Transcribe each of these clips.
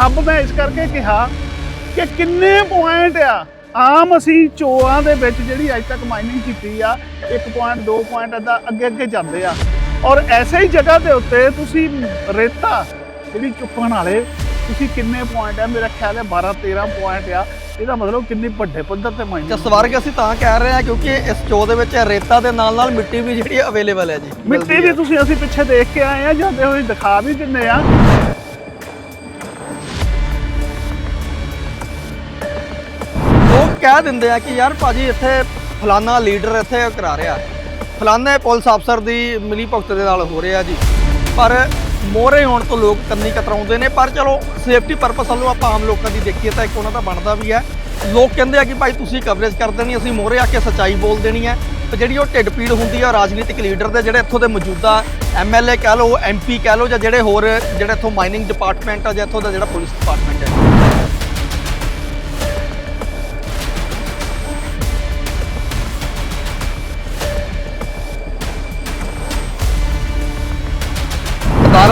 ਹੱਬ ਮੈਂ ਇਸ ਕਰਕੇ ਕਿਹਾ ਕਿ ਕਿੰਨੇ ਪੁਆਇੰਟ ਆ। ਆਮ ਅਸੀਂ ਚੋਆਂ ਦੇ ਵਿੱਚ ਜਿਹੜੀ ਅੱਜ ਤੱਕ ਮਾਈਨਿੰਗ ਕੀਤੀ ਆ 1 ਪੁਆਇੰਟ 2 ਪੁਆਇੰਟ ਦਾ ਅੱਗੇ ਅੱਗੇ ਜਾਂਦੇ ਆ। ਔਰ ਐਸੇ ਹੀ ਜਗ੍ਹਾ ਦੇ ਉੱਤੇ ਤੁਸੀਂ ਰੇਤਾ ਜਿਹੜੀ ਚੁੱਕਣ ਵਾਲੇ ਤੁਸੀਂ ਕਿੰਨੇ ਪੁਆਇੰਟ ਆ? ਮੇਰਾ ਖਿਆਲ ਹੈ 12 13 ਪੁਆਇੰਟ ਆ। ਇਹਦਾ ਮਤਲਬ ਕਿੰਨੀ ਵੱਡੇ ਪੱਧਰ ਤੇ ਤੇ ਮਾਈਨਿੰਗ ਸਵਰਗ ਅਸੀਂ ਤਾਂ ਕਹਿ ਰਹੇ ਹਾਂ ਕਿਉਂਕਿ ਇਸ ਚੋ ਦੇ ਵਿੱਚ ਰੇਤਾ ਦੇ ਨਾਲ ਨਾਲ ਮਿੱਟੀ ਵੀ ਜਿਹੜੀ ਅਵੇਲੇਬਲ ਹੈ ਜੀ। ਮਿੱਟੀ ਵੀ ਤੁਸੀਂ ਅਸੀਂ ਪਿੱਛੇ ਦੇਖ ਕੇ ਆਏ ਆ ਜਾਂਦੇ ਹੋਏ ਦਿਖਾ ਵੀ ਦਿੰਨੇ ਆ। ਕਹਿ ਦਿੰਦੇ ਆ ਕਿ ਯਾਰ ਭਾਜੀ ਇੱਥੇ ਫਲਾਨਾ ਲੀਡਰ ਇੱਥੇ ਕਰਾ ਰਿਹਾ। ਫਲਾਨੇ ਪੁਲਿਸ ਅਫਸਰ ਦੀ ਮਿਲੀ ਭੁਗਤ ਦੇ ਨਾਲ ਹੋ ਰਿਹਾ ਜੀ। ਪਰ ਮੋਰੇ ਹੋਣ ਤੋਂ ਲੋਕ ਕੰਨੀ ਕਤਰਾਉਂਦੇ ਨੇ, ਪਰ ਚਲੋ ਸੇਫਟੀ ਪਰਪਸ ਵੱਲੋਂ ਆਪਾਂ ਆਮ ਲੋਕਾਂ ਦੀ ਦੇਖੀਏ ਤਾਂ ਇੱਕ ਉਹਨਾਂ ਦਾ ਬਣਦਾ ਵੀ ਹੈ। ਲੋਕ ਕਹਿੰਦੇ ਆ ਕਿ ਭਾਈ ਤੁਸੀਂ ਕਵਰੇਜ ਕਰ ਦੇਣੀ, ਅਸੀਂ ਮੋਰੇ ਆ ਕੇ ਸੱਚਾਈ ਬੋਲ ਦੇਣੀ ਹੈ। ਤੇ ਜਿਹੜੀ ਉਹ ਢਿੱਡ ਪੀੜ ਹੁੰਦੀ ਆ, ਰਾਜਨੀਤਿਕ ਲੀਡਰ ਦੇ ਜਿਹੜੇ ਇੱਥੋਂ ਦੇ ਮੌਜੂਦਾ ਐਮਐਲਏ ਕਹਿ ਲਓ ਐਮਪੀ ਕਹਿ ਲਓ ਜਾਂ ਜਿਹੜੇ ਹੋਰ, ਜਿਹੜੇ ਇੱਥੋਂ ਮਾਈਨਿੰਗ ਡਿਪਾਰਟਮੈਂਟ ਆ ਜਾਂ ਇੱਥੋਂ ਦਾ ਜਿਹੜਾ ਪੁਲਿਸ ਡਿਪਾਰਟਮੈਂਟ ਹੈ।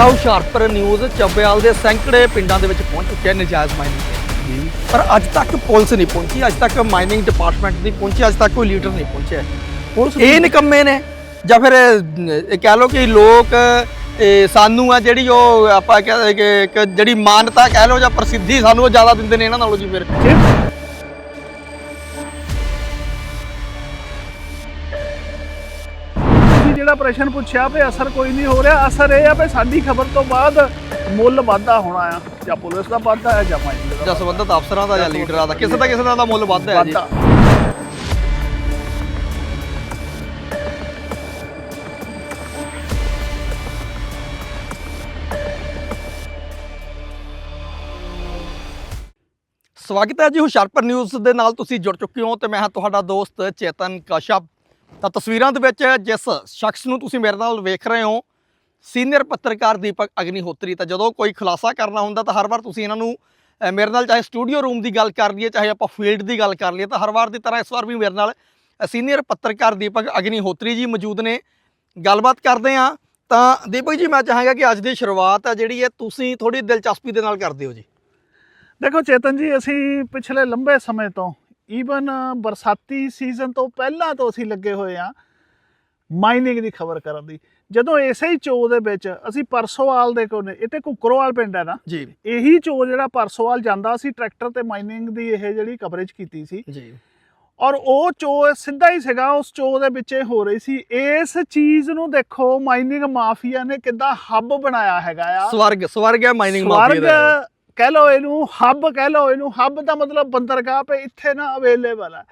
ਅਦਾਰਾ ਹੁਸ਼ਿਆਰਪੁਰ ਨਿਊਜ਼ ਚੱਬੇਵਾਲ ਦੇ ਸੈਂਕੜੇ ਪਿੰਡਾਂ ਦੇ ਵਿੱਚ ਪਹੁੰਚ ਚੁੱਕਿਆ ਨਜਾਇਜ਼ ਮਾਈਨਿੰਗ ਪਰ ਅੱਜ ਤੱਕ ਪੁਲਿਸ ਨਹੀਂ ਪਹੁੰਚੀ ਅੱਜ ਤੱਕ ਮਾਈਨਿੰਗ ਡਿਪਾਰਟਮੈਂਟ ਨਹੀਂ ਪਹੁੰਚੀ ਅੱਜ ਤੱਕ ਕੋਈ ਲੀਡਰ ਨਹੀਂ ਪਹੁੰਚਿਆ। ਪੁਲਿਸ ਇਹ ਨਿਕੰਮੇ ਨੇ। ਜਾਂ ਫਿਰ ਇਹ ਕਹਿ ਲਓ ਕਿ ਲੋਕ ਸਾਨੂੰ ਆ ਜਿਹੜੀ ਉਹ ਆਪਾਂ ਕਹਿ ਕਿ ਕਿ ਜਿਹੜੀ ਮਾਨਤਾ ਕਹਿ ਲਓ ਜਾਂ ਪ੍ਰਸਿੱਧੀ ਸਾਨੂੰ ਉਹ ਜ਼ਿਆਦਾ ਦਿੰਦੇ ਨੇ ਇਹਨਾਂ ਨਾਲੋਂ ਜੀ ਫਿਰ। ਤੁਸੀਂ ਜਿਹੜਾ ਪ੍ਰਸ਼ਨ ਪੁੱਛਿਆ ਵੀ ਅਸਰ ਕੋਈ ਨਹੀਂ ਹੋ ਰਿਹਾ ਅਸਰ ਇਹ ਆ ਵੀ ਸਾਡੀ ਖਬਰ ਤੋਂ ਬਾਅਦ ਮੁੱਲ ਵਾਧਾ ਹੋਣਾ ਆ ਜਾਂ ਪੁਲਿਸ ਦਾ ਵਾਧਾ ਹੈ ਜਾਂ ਮਾਈਨਿੰਗ ਦਾ ਜਾਂ ਸੰਬੰਧਿਤ ਅਫਸਰਾਂ ਦਾ ਜਾਂ ਲੀਡਰਾਂ ਦਾ ਕਿਸੇ ਦਾ ਕਿਸੇ ਦਾ ਤਾਂ ਮੁੱਲ ਵੱਧ ਹੈ ਜੀ। ਵਾਧਾ। ਸਵਾਗਤ ਹੈ ਜੀ ਹੁਸ਼ਿਆਰਪੁਰ ਨਿਊਜ਼ ਦੇ ਨਾਲ ਤੁਸੀਂ ਜੁੜ ਚੁੱਕੇ ਹੋ ਤੇ ਮੈਂ ਹਾਂ ਤੁਹਾਡਾ ਦੋਸਤ ਚੇਤਨ ਕਸ਼ਪ। ਤਾਂ ਤਸਵੀਰਾਂ ਦੇ ਵਿੱਚ ਜਿਸ ਸ਼ਖਸ ਨੂੰ ਤੁਸੀਂ ਮੇਰੇ ਨਾਲ ਵੇਖ ਰਹੇ ਹੋ, ਸੀਨੀਅਰ ਪੱਤਰਕਾਰ ਦੀਪਕ ਅਗਨੀਹੋਤਰੀ। ਤਾਂ ਜਦੋਂ ਕੋਈ ਖੁਲਾਸਾ ਕਰਨਾ ਹੁੰਦਾ ਤਾਂ ਹਰ ਵਾਰ ਤੁਸੀਂ ਇਹਨਾਂ ਨੂੰ ਮੇਰੇ ਨਾਲ ਚਾਹੇ ਸਟੂਡੀਓ ਰੂਮ ਦੀ ਗੱਲ ਕਰ ਲਈਏ, ਚਾਹੇ ਆਪਾਂ ਫੀਲਡ ਦੀ ਗੱਲ ਕਰ ਲਈਏ, ਤਾਂ ਹਰ ਵਾਰ ਦੀ ਤਰ੍ਹਾਂ ਇਸ ਵਾਰ ਵੀ ਮੇਰੇ ਨਾਲ ਸੀਨੀਅਰ ਪੱਤਰਕਾਰ ਦੀਪਕ ਅਗਨੀਹੋਤਰੀ ਜੀ ਮੌਜੂਦ ਨੇ। ਗੱਲਬਾਤ ਕਰਦੇ ਹਾਂ। ਤਾਂ ਦੀਪਕ ਜੀ, ਮੈਂ ਚਾਹਾਂਗਾ ਕਿ ਅੱਜ ਦੀ ਸ਼ੁਰੂਆਤ ਹੈ ਜਿਹੜੀ ਹੈ, ਤੁਸੀਂ ਥੋੜੀ ਦਿਲਚਸਪੀ ਦੇ ਨਾਲ ਕਰਦੇ ਹੋ ਜੀ। ਦੇਖੋ ਚੇਤਨ ਜੀ, ਅਸੀਂ ਪਿਛਲੇ ਲੰਬੇ ਸਮੇਂ ਤੋਂ ਈਵਨ ਬਰਸਾਤੀ ਸੀਜ਼ਨ ਤੋਂ ਪਹਿਲਾਂ ਤੋਂ ਅਸੀਂ ਲੱਗੇ ਹੋਏ ਆ ਮਾਈਨਿੰਗ ਦੀ ਖਬਰ ਕਰਨ ਦੀ। ਜਦੋਂ ਇਸੇ ਹੀ ਚੋ ਦੇ ਵਿੱਚ ਅਸੀਂ ਪਰਸੋਵਾਲ ਦੇ ਇਹ ਤੇ ਕੁਕਰੋਵਾਲ ਪਿੰਡ ਹੈ ਨਾ? ਜੀ। ਇਹੀ ਚੋ ਜਿਹੜਾ ਪਰਸੋਵਾਲ ਜਾਂਦਾ ਸੀ ਟਰੈਕਟਰ ਤੇ ਮਾਈਨਿੰਗ ਦੀ ਇਹ ਜਿਹੜੀ ਕਵਰੇਜ ਕੀਤੀ ਸੀ। ਜੀ। ਔਰ ਉਹ ਚੋ ਸਿੱਧਾ ਹੀ ਸੀਗਾ ਉਸ ਚੋ ਦੇ ਵਿੱਚ ਹੋ ਰਹੀ ਸੀ। ਇਸ ਚੀਜ਼ ਨੂੰ ਦੇਖੋ ਮਾਈਨਿੰਗ ਮਾਫੀਆ ਨੇ ਕਿੱਦਾਂ ਹੱਬ ਬਣਾਇਆ ਹੈਗਾ ਆ। ਸਵਰਗ ਸਵਰਗ ਹੈ ਮਾਈਨਿੰਗ ਮਾਫੀਆ ਦਾ। ਕਹਿ ਲਓ ਇਹਨੂੰ ਹੱਬ ਕਹਿ ਲਓ ਇਹਨੂੰ ਹੱਬ ਦਾ ਮਤਲਬ ਬੰਦਰਗਾਹ ਪੇ ਇੱਥੇ ਨਾ ਅਵੇਲੇਬਲ ਹੈ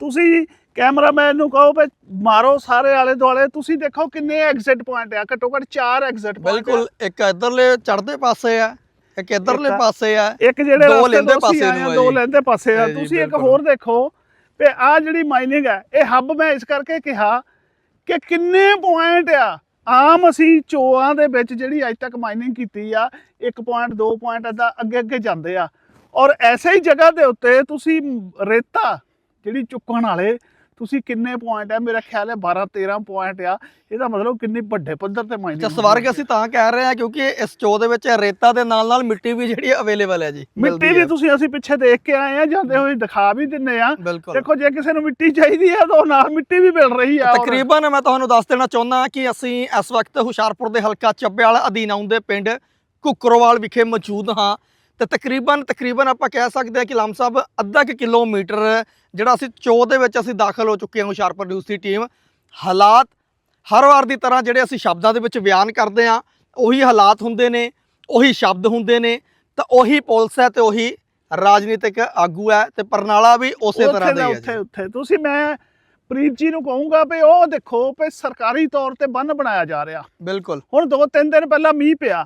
ਤੁਸੀਂ ਕੈਮਰਾਮੈਨ ਨੂੰ ਕਹੋ ਵੀ ਮਾਰੋ ਸਾਰੇ ਆਲੇ ਦੁਆਲੇ ਤੁਸੀਂ ਦੇਖੋ ਕਿੰਨੇ ਐਗਜ਼ਿਟ ਪੁਆਇੰਟ ਆ ਘੱਟੋ ਘੱਟ 4 ਐਗਜ਼ਿਟ ਪੁਆਇੰਟ ਬਿਲਕੁਲ ਇੱਕ ਇਧਰਲੇ ਚੜ੍ਹਦੇ ਪਾਸੇ ਆ ਇੱਕ ਇਧਰਲੇ ਪਾਸੇ ਆ ਇੱਕ ਜਿਹੜੇ ਦੋ ਲੈਂਦੇ ਪਾਸੇ ਨੂੰ ਆ ਦੋ। ਲੈਂਦੇ ਪਾਸੇ ਆ ਤੁਸੀਂ ਇੱਕ। ਹੋਰ ਦੇਖੋ ਵੀ ਆ ਜਿਹੜੀ ਮਾਈਨਿੰਗ ਹੈ ਇਹ ਹੱਬ ਮੈਂ ਇਸ ਕਰਕੇ ਕਿਹਾ ਕਿ ਕਿੰਨੇ ਪੁਆਇੰਟ ਆ ਆਮ ਅਸੀਂ ਚੋਆਂ ਦੇ ਵਿੱਚ ਜਿਹੜੀ ਅੱਜ ਤੱਕ ਮਾਈਨਿੰਗ ਕੀਤੀ ਆ 1 ਪੁਆਇੰਟ 2 ਪੁਆਇੰਟ ਦਾ ਅੱਗੇ ਅੱਗੇ ਜਾਂਦੇ ਆ। ਔਰ ਐਸੇ ਹੀ ਜਗ੍ਹਾ ਦੇ ਉੱਤੇ ਤੁਸੀਂ ਰੇਤਾ ਜਿਹੜੀ ਚੁੱਕਣ ਵਾਲੇ ਤੁਸੀਂ ਕਿੰਨੇ ਪੁਆਇੰਟ ਆ? ਮੇਰਾ ਖਿਆਲ ਹੈ 12 13 ਪੁਆਇੰਟ ਆ। ਇਹਦਾ ਮਤਲਬ ਕਿੰਨੀ ਵੱਡੇ ਪੱਧਰ ਤੇ ਮਾਈਨਿੰਗ ਤੇ ਸਵਰਗ ਅਸੀਂ ਤਾਂ ਕਹਿ ਰਹੇ ਹਾਂ ਕਿਉਂਕਿ ਇਸ ਚੋ ਦੇ ਵਿੱਚ ਰੇਤਾ ਦੇ ਨਾਲ ਨਾਲ ਮਿੱਟੀ ਵੀ ਜਿਹੜੀ ਅਵੇਲੇਬਲ ਹੈ ਜੀ ਮਿੱਟੀ ਵੀ। ਤੁਸੀਂ ਅਸੀਂ ਪਿੱਛੇ ਦੇਖ ਕੇ ਆਏ ਆ ਜਾਂਦੇ ਹੋਏ ਦਿਖਾ ਵੀ ਦਿੰਨੇ ਆ ਦੇਖੋ ਜੇ ਕਿਸੇ ਨੂੰ ਮਿੱਟੀ ਚਾਹੀਦੀ ਹੈ ਤਾਂ ਉਹ ਨਾਲ ਮਿੱਟੀ ਵੀ ਮਿਲ ਰਹੀ ਆ। ਤਕਰੀਬਨ ਮੈਂ ਤੁਹਾਨੂੰ ਦੱਸ ਦੇਣਾ ਚਾਹੁੰਦਾ ਕਿ ਅਸੀਂ ਇਸ ਵਕਤ ਹੁਸ਼ਿਆਰਪੁਰ ਦੇ ਹਲਕਾ ਚੱਬੇਵਾਲ ਅਧੀਨ ਆਉਂਦੇ ਪਿੰਡ ਕੁਕਰੋਵਾਲ ਵਿਖੇ ਮੌਜੂਦ ਹਾਂ। ਤੇ ਤਕਰੀਬਨ ਤਕਰੀਬਨ ਆਪਾਂ ਕਹਿ ਸਕਦੇ ਹਾਂ ਕਿ ਲਮਸਬ ਅੱਧਾ ਕੁ ਕਿਲੋਮੀਟਰ ਜਿਹੜਾ ਅਸੀਂ ਚੋ ਦੇ ਵਿੱਚ ਅਸੀਂ ਦਾਖਲ ਹੋ ਚੁੱਕੇ ਹਾਂ ਹੁਸ਼ਿਆਰਪੁਰ ਨਿਊਜ਼ ਦੀ ਟੀਮ। ਹਾਲਾਤ ਹਰ ਵਾਰ ਦੀ ਤਰ੍ਹਾਂ ਜਿਹੜੇ ਅਸੀਂ ਸ਼ਬਦਾਂ ਦੇ ਵਿੱਚ ਬਿਆਨ ਕਰਦੇ ਹਾਂ ਉਹੀ ਹਾਲਾਤ ਹੁੰਦੇ ਨੇ ਉਹੀ ਸ਼ਬਦ ਹੁੰਦੇ ਨੇ ਤਾਂ ਉਹੀ ਪੁਲਿਸ ਹੈ ਤੇ ਉਹੀ ਰਾਜਨੀਤਿਕ ਆਗੂ ਹੈ ਤੇ ਪਰਨਾਲਾ ਵੀ ਉਸੇ ਤਰ੍ਹਾਂ ਦਾ ਹੀ ਹੈ ਉੱਥੇ। ਉੱਥੇ। ਤੁਸੀਂ ਮੈਂ ਪ੍ਰੀਤ ਜੀ ਨੂੰ ਕਹੂੰਗਾ ਵੀ ਉਹ ਦੇਖੋ ਵੀ ਸਰਕਾਰੀ ਤੌਰ ਤੇ ਬੰਨ ਬਣਾਇਆ ਜਾ ਰਿਹਾ। ਬਿਲਕੁਲ। ਹੁਣ ਦੋ ਤਿੰਨ ਦਿਨ ਪਹਿਲਾਂ ਮੀਂਹ ਪਿਆ।